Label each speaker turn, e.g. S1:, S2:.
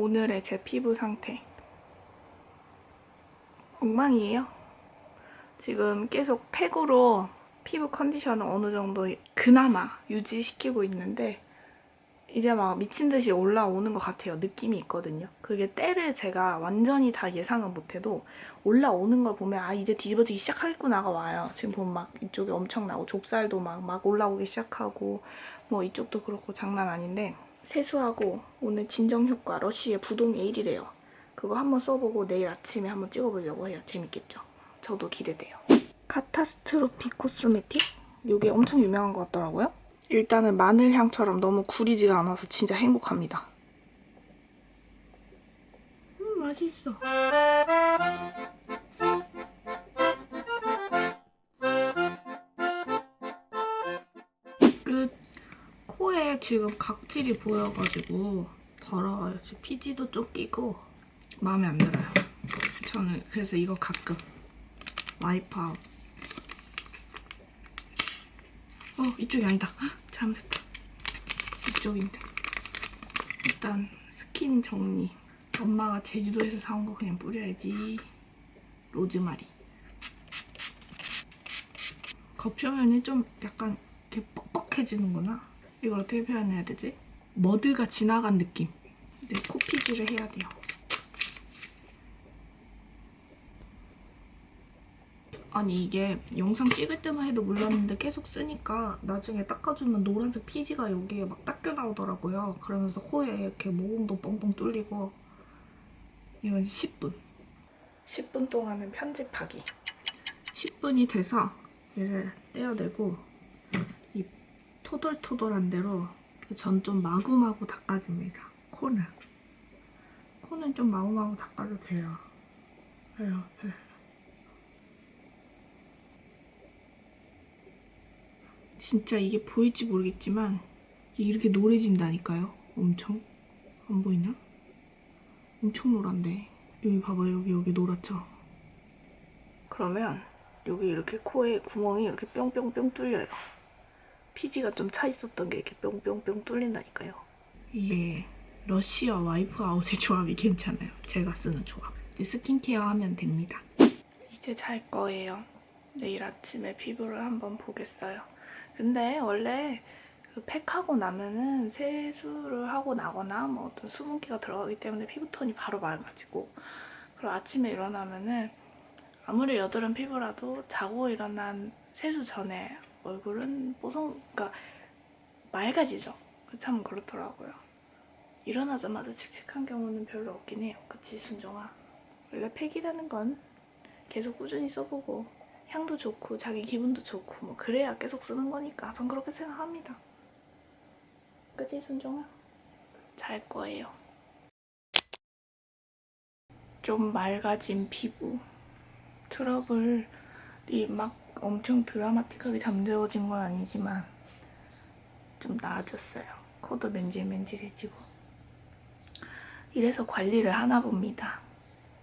S1: 오늘의 제 피부 상태. 엉망이에요. 지금 계속 팩으로 피부 컨디션을 어느 정도 그나마 유지시키고 있는데 이제 막 미친 듯이 올라오는 것 같아요. 느낌이 있거든요. 그게 때를 제가 완전히 다 예상은 못해도 올라오는 걸 보면 아 이제 뒤집어지기 시작하겠구나가 와요. 지금 보면 막 이쪽에 엄청 나고 좁쌀도 막, 막 올라오기 시작하고 뭐 이쪽도 그렇고 장난 아닌데 세수하고 오늘 진정 효과 러쉬의 부동 에일이래요. 그거 한번 써보고 내일 아침에 한번 찍어보려고 해요. 재밌겠죠? 저도 기대돼요. 카타스트로피 코스메틱? 이게 엄청 유명한 것 같더라고요. 일단은 마늘 향처럼 너무 구리지가 않아서 진짜 행복합니다. 음 맛있어. 끝. 코에 지금 각질이 보여가지고 더러워요. 피지도 좀 끼고 마음에 안 들어요. 저는 그래서 이거 가끔 와이프아웃. 어 이쪽이 아니다. 헉, 잘못했다. 이쪽인데. 일단 스킨 정리. 엄마가 제주도에서 사온 거 그냥 뿌려야지. 로즈마리. 겉표면이 좀 약간 이렇게 뻑뻑해지는구나. 이걸 어떻게 표현해야 되지? 머드가 지나간 느낌. 네, 코피지를 해야 돼요. 아니 이게 영상 찍을 때만 해도 몰랐는데 계속 쓰니까 나중에 닦아주면 노란색 피지가 여기에 막 닦여 나오더라고요. 그러면서 코에 이렇게 모공도 뻥뻥 뚫리고 이건 10분. 10분 동안은 편집하기. 10분이 돼서 얘를 떼어내고 이 토돌토돌한 대로 전 좀 마구마구 닦아줍니다. 코는. 코는 좀 마구마구 닦아도 돼요. 이렇게. 진짜 이게 보일지 모르겠지만 이렇게 노래진다니까요. 엄청. 안 보이나? 엄청 노란데. 여기 봐봐요. 여기 여기 노랗죠? 그러면 여기 이렇게 코에 구멍이 이렇게 뿅뿅뿅 뚫려요. 피지가 좀 차 있었던 게 이렇게 뿅뿅뿅 뚫린다니까요. 이게 러쉬와 와이프 아웃의 조합이 괜찮아요. 제가 쓰는 조합. 스킨케어 하면 됩니다. 이제 잘 거예요. 내일 아침에 피부를 한번 보겠어요. 근데 원래 그 팩하고 나면은 세수를 하고 나거나 뭐 어떤 수분기가 들어가기 때문에 피부톤이 바로 맑아지고 그리고 아침에 일어나면은 아무리 여드름 피부라도 자고 일어난 세수 전에 얼굴은 뽀송 그러니까 맑아지죠. 그참 그렇더라고요. 일어나자마자 칙칙한 경우는 별로 없긴 해요. 그치 순정아? 원래 팩이라는 건 계속 꾸준히 써보고 향도 좋고 자기 기분도 좋고 뭐 그래야 계속 쓰는 거니까 전 그렇게 생각합니다. 그치 순정아? 잘 거예요. 좀 맑아진 피부. 트러블이 막 엄청 드라마틱하게 잠재워진 건 아니지만 좀 나아졌어요. 코도 맨질맨질해지고. 이래서 관리를 하나 봅니다.